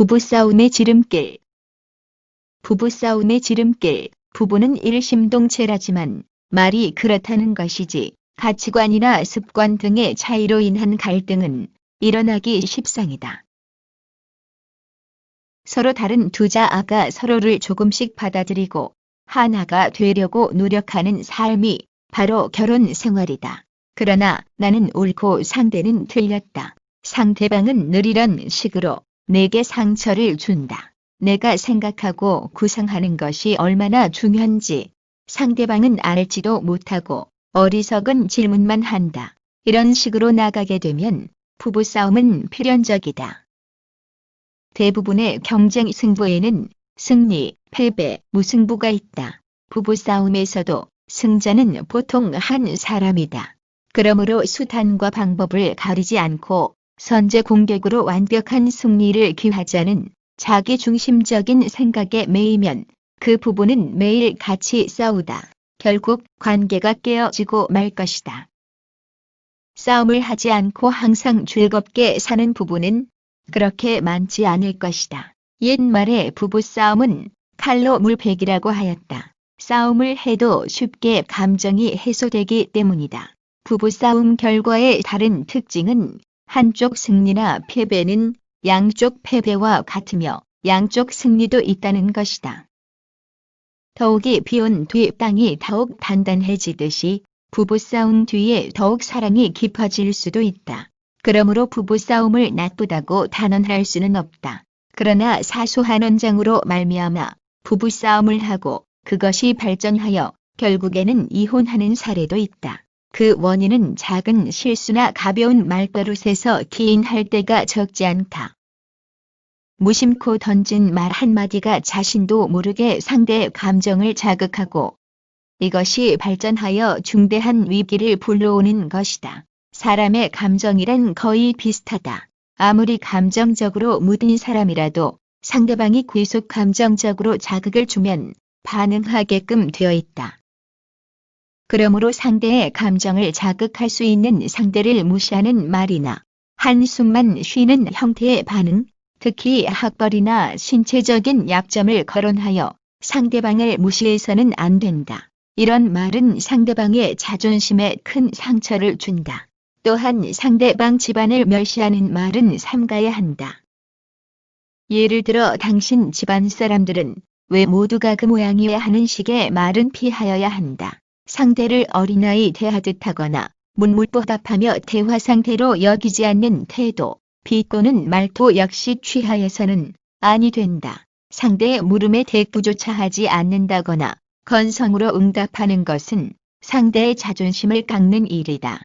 부부싸움의 지름길 부부싸움의 지름길 부부는 일심동체라지만 말이 그렇다는 것이지 가치관이나 습관 등의 차이로 인한 갈등은 일어나기 십상이다. 서로 다른 두 자아가 서로를 조금씩 받아들이고 하나가 되려고 노력하는 삶이 바로 결혼 생활이다. 그러나 나는 옳고 상대는 틀렸다. 상대방은 늘 이런 식으로 내게 상처를 준다. 내가 생각하고 구상하는 것이 얼마나 중요한지 상대방은 알지도 못하고 어리석은 질문만 한다. 이런 식으로 나가게 되면 부부싸움은 필연적이다. 대부분의 경쟁 승부에는 승리, 패배, 무승부가 있다. 부부싸움에서도 승자는 보통 한 사람이다. 그러므로 수단과 방법을 가리지 않고 선제 공격으로 완벽한 승리를 기하자는 자기 중심적인 생각에 매이면 그 부부는 매일 같이 싸우다 결국 관계가 깨어지고 말 것이다. 싸움을 하지 않고 항상 즐겁게 사는 부부는 그렇게 많지 않을 것이다. 옛말에 부부싸움은 칼로 물베기라고 하였다. 싸움을 해도 쉽게 감정이 해소되기 때문이다. 부부싸움 결과의 다른 특징은 한쪽 승리나 패배는 양쪽 패배와 같으며 양쪽 승리도 있다는 것이다. 더욱이 비온 뒤 땅이 더욱 단단해지듯이 부부싸움 뒤에 더욱 사랑이 깊어질 수도 있다. 그러므로 부부싸움을 나쁘다고 단언할 수는 없다. 그러나 사소한 원장으로 말미암아 부부싸움을 하고 그것이 발전하여 결국에는 이혼하는 사례도 있다. 그 원인은 작은 실수나 가벼운 말버릇에서 기인할 때가 적지 않다. 무심코 던진 말 한마디가 자신도 모르게 상대의 감정을 자극하고 이것이 발전하여 중대한 위기를 불러오는 것이다. 사람의 감정이란 거의 비슷하다. 아무리 감정적으로 무딘 사람이라도 상대방이 귀속 감정적으로 자극을 주면 반응하게끔 되어 있다. 그러므로 상대의 감정을 자극할 수 있는 상대를 무시하는 말이나 한숨만 쉬는 형태의 반응, 특히 학벌이나 신체적인 약점을 거론하여 상대방을 무시해서는 안 된다. 이런 말은 상대방의 자존심에 큰 상처를 준다. 또한 상대방 집안을 멸시하는 말은 삼가야 한다. 예를 들어 당신 집안 사람들은 왜 모두가 그 모양이야 하는 식의 말은 피하여야 한다. 상대를 어린아이 대하듯 하거나 문물보답하며 대화 상태로 여기지 않는 태도, 비꼬는 말투 역시 취하여서는 아니 된다. 상대의 물음에 대꾸조차 하지 않는다거나 건성으로 응답하는 것은 상대의 자존심을 깎는 일이다.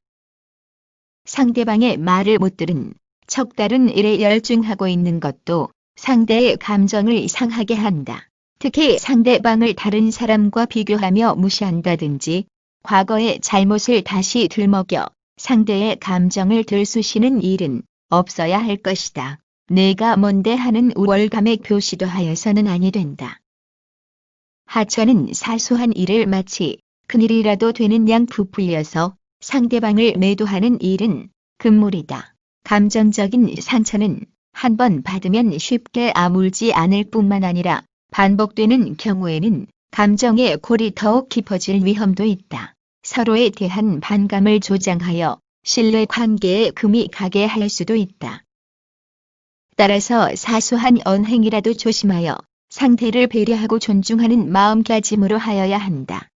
상대방의 말을 못 들은 척다른 일에 열중하고 있는 것도 상대의 감정을 상하게 한다. 특히 상대방을 다른 사람과 비교하며 무시한다든지 과거의 잘못을 다시 들먹여 상대의 감정을 들쑤시는 일은 없어야 할 것이다. 내가 뭔데 하는 우월감의 표시도 하여서는 아니 된다. 하천은 사소한 일을 마치 큰일이라도 되는 양 부풀려서 상대방을 매도하는 일은 금물이다. 감정적인 상처는 한 번 받으면 쉽게 아물지 않을 뿐만 아니라 반복되는 경우에는 감정의 골이 더욱 깊어질 위험도 있다. 서로에 대한 반감을 조장하여 신뢰 관계에 금이 가게 할 수도 있다. 따라서 사소한 언행이라도 조심하여 상대를 배려하고 존중하는 마음가짐으로 하여야 한다.